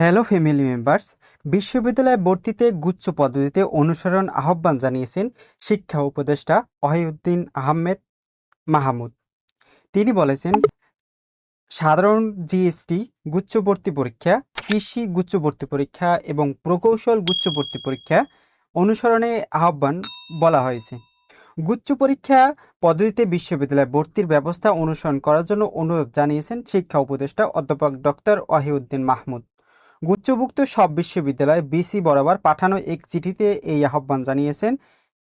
Hello family members বিশ্ববিদ্যালয়ে ভর্তিতে গুচ্ছ পদ্ধতিতে অনুসরণ আহ্বান জানিয়েছেন শিক্ষা উপদেষ্টা ওয়াহিউদ্দিন আহমেদ মাহমুদ। তিনি বলেছেন, সাধারণ জিএসটি, গুচ্ছ ভর্তি পরীক্ষা, কৃষি গুচ্ছ ভর্তি পরীক্ষা এবং প্রকৌশল গুচ্ছ ভর্তি পরীক্ষা অনুসরণে আহ্বান বলা হয়েছে। গুচ্ছ পরীক্ষা পদ্ধতিতে বিশ্ববিদ্যালয়ে ভর্তির ব্যবস্থা অনুসরণ করার জন্য অনুরোধ জানিয়েছেন শিক্ষা উপদেষ্টা অধ্যাপক ডক্টর ওয়াহিউদ্দিন মাহমুদ। গুচ্ছভুক্ত সব বিশ্ববিদ্যালয় বিসি বরাবর পাঠানো এক চিঠিতে এই আহ্বান জানিয়েছেন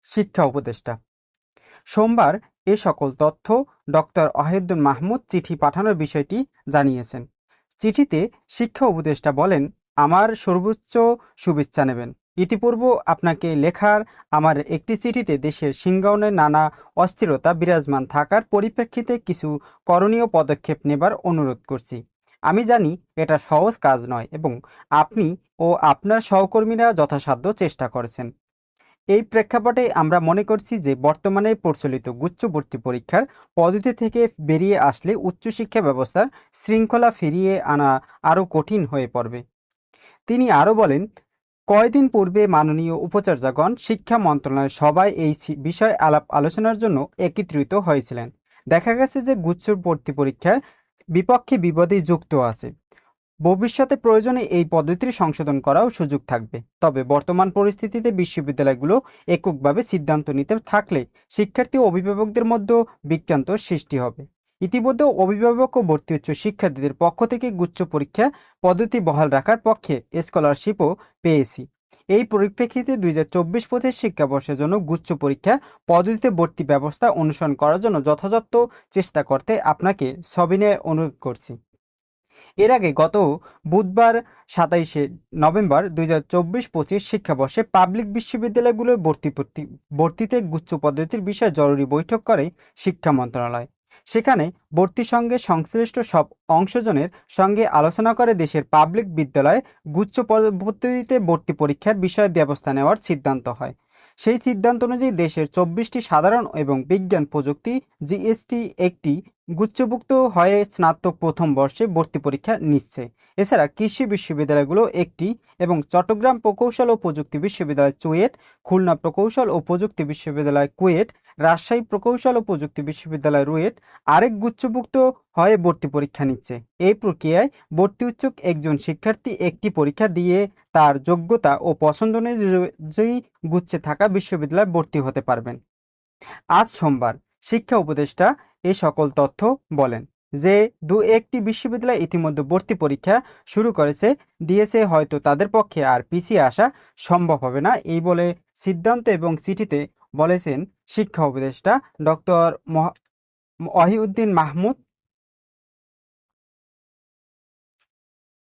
শিক্ষা উপদেষ্টা। সোমবার এ সকল তথ্য ডক্টর ওয়াহিদুল মাহমুদ চিঠি পাঠানোর বিষয়টি জানিয়েছেন। চিঠিতে শিক্ষা উপদেষ্টা বলেন, আমার সর্বোচ্চ শুভেচ্ছা নেবেন। ইতিপূর্ব আপনাকে লেখার আমার একটি চিঠিতে দেশের সিংগনে নানা অস্থিরতা বিরাজমান থাকার পরিপ্রেক্ষিতে কিছু করণীয় পদক্ষেপ নেবার অনুরোধ করছি। আমি জানি এটা সহজ কাজ নয় এবং আপনি ও আপনার সহকর্মীরা যথাসাধ্য চেষ্টা করেছেন। এই প্রেক্ষাপটে আমরা মনে করছি যে বর্তমানে প্রচলিত গুচ্ছ ভর্তি পরীক্ষার পদ্ধতি থেকে বেরিয়ে আসলে উচ্চশিক্ষা ব্যবস্থার শৃঙ্খলা ফিরিয়ে আনা আরও কঠিন হয়ে পড়বে। তিনি আরও বলেন, কয়দিন পূর্বে মাননীয় উপাচার্যগণ শিক্ষা মন্ত্রণালয়ের সবাই এই বিষয়ে আলাপ আলোচনার জন্য একত্রিত হয়েছিলেন। দেখা গেছে যে গুচ্ছ ভর্তি পরীক্ষার বিপক্ষে বিপদে যুক্ত আছে। ভবিষ্যতে প্রয়োজনে এই পদ্ধতির সংশোধন করাও সুযোগ থাকবে। তবে বর্তমান পরিস্থিতিতে বিশ্ববিদ্যালয়গুলো এককভাবে সিদ্ধান্ত নিতে থাকলে শিক্ষার্থী ও অভিভাবকদের মধ্যে বিজ্ঞান্ত সৃষ্টি হবে। ইতিমধ্যে অভিভাবক ও ভর্তি উচ্চ শিক্ষার্থীদের পক্ষ থেকে গুচ্ছ পরীক্ষা পদ্ধতি বহাল রাখার পক্ষে স্কলারশিপও পেয়েছি। এই পরিপ্রেক্ষিতে দুই হাজার চব্বিশ পঁচিশ শিক্ষাবর্ষের জন্য গুচ্ছ পরীক্ষা, পদ্ধতিতে ভর্তি ব্যবস্থা অনুসরণ করার জন্য যথাযথ চেষ্টা করতে আপনাকে সবিনয়ে অনুরোধ করছি। এর আগে গত বুধবার সাতাইশে নভেম্বর দুই হাজার চব্বিশ পঁচিশ শিক্ষাবর্ষে পাবলিক বিশ্ববিদ্যালয়গুলোর ভর্তি ভর্তিতে গুচ্ছ পদ্ধতির বিষয়ে জরুরি বৈঠক করে শিক্ষা মন্ত্রণালয়। সেখানে ভর্তির সঙ্গে সংশ্লিষ্ট সব অংশজনের সঙ্গে আলোচনা করে দেশের পাবলিক বিদ্যালয়ে গুচ্ছ পদ্ধতিতে ভর্তি পরীক্ষার বিষয়ে ব্যবস্থা নেওয়ার সিদ্ধান্ত হয়। সেই সিদ্ধান্ত অনুযায়ী দেশের চব্বিশটি সাধারণ এবং বিজ্ঞান প্রযুক্তি জিএসটি একটি গুচ্ছভুক্ত হয়ে স্নাতক প্রথম বর্ষে ভর্তি পরীক্ষা নিচ্ছে। এছাড়া কৃষি বিশ্ববিদ্যালয়গুলো একটি এবং চট্টগ্রাম প্রকৌশল ও প্রযুক্তি বিশ্ববিদ্যালয় চুয়েট খুলনা প্রকৌশল ও প্রযুক্তি বিশ্ববিদ্যালয় কুয়েট রাজশাহী প্রকৌশল ও প্রযুক্তি বিশ্ববিদ্যালয় রুয়েট আরেক গুচ্ছভুক্ত হয়ে ভর্তি পরীক্ষা নিচ্ছে। এই প্রক্রিয়ায় ভর্তি উচ্চক একজন শিক্ষার্থী একটি পরীক্ষা দিয়ে তার যোগ্যতা ও পছন্দ অনুযায়ী গুচ্ছে থাকা বিশ্ববিদ্যালয়ে ভর্তি হতে পারবেন। আজ সোমবার শিক্ষা উপদেষ্টা এ সকল তথ্য বলেন যে দু একটি বিশ্ববিদ্যালয় ইতিমধ্যে ভর্তি পরীক্ষা শুরু করেছে, দিয়েছে হয়তো তাদের পক্ষে আর পিছিয়ে আসা সম্ভব হবে না। এই বলে সিদ্ধান্ত এবং চিঠিতে বলেছেন শিক্ষা উপদেষ্টা ডক্টর ওয়াহিউদ্দিন মাহমুদ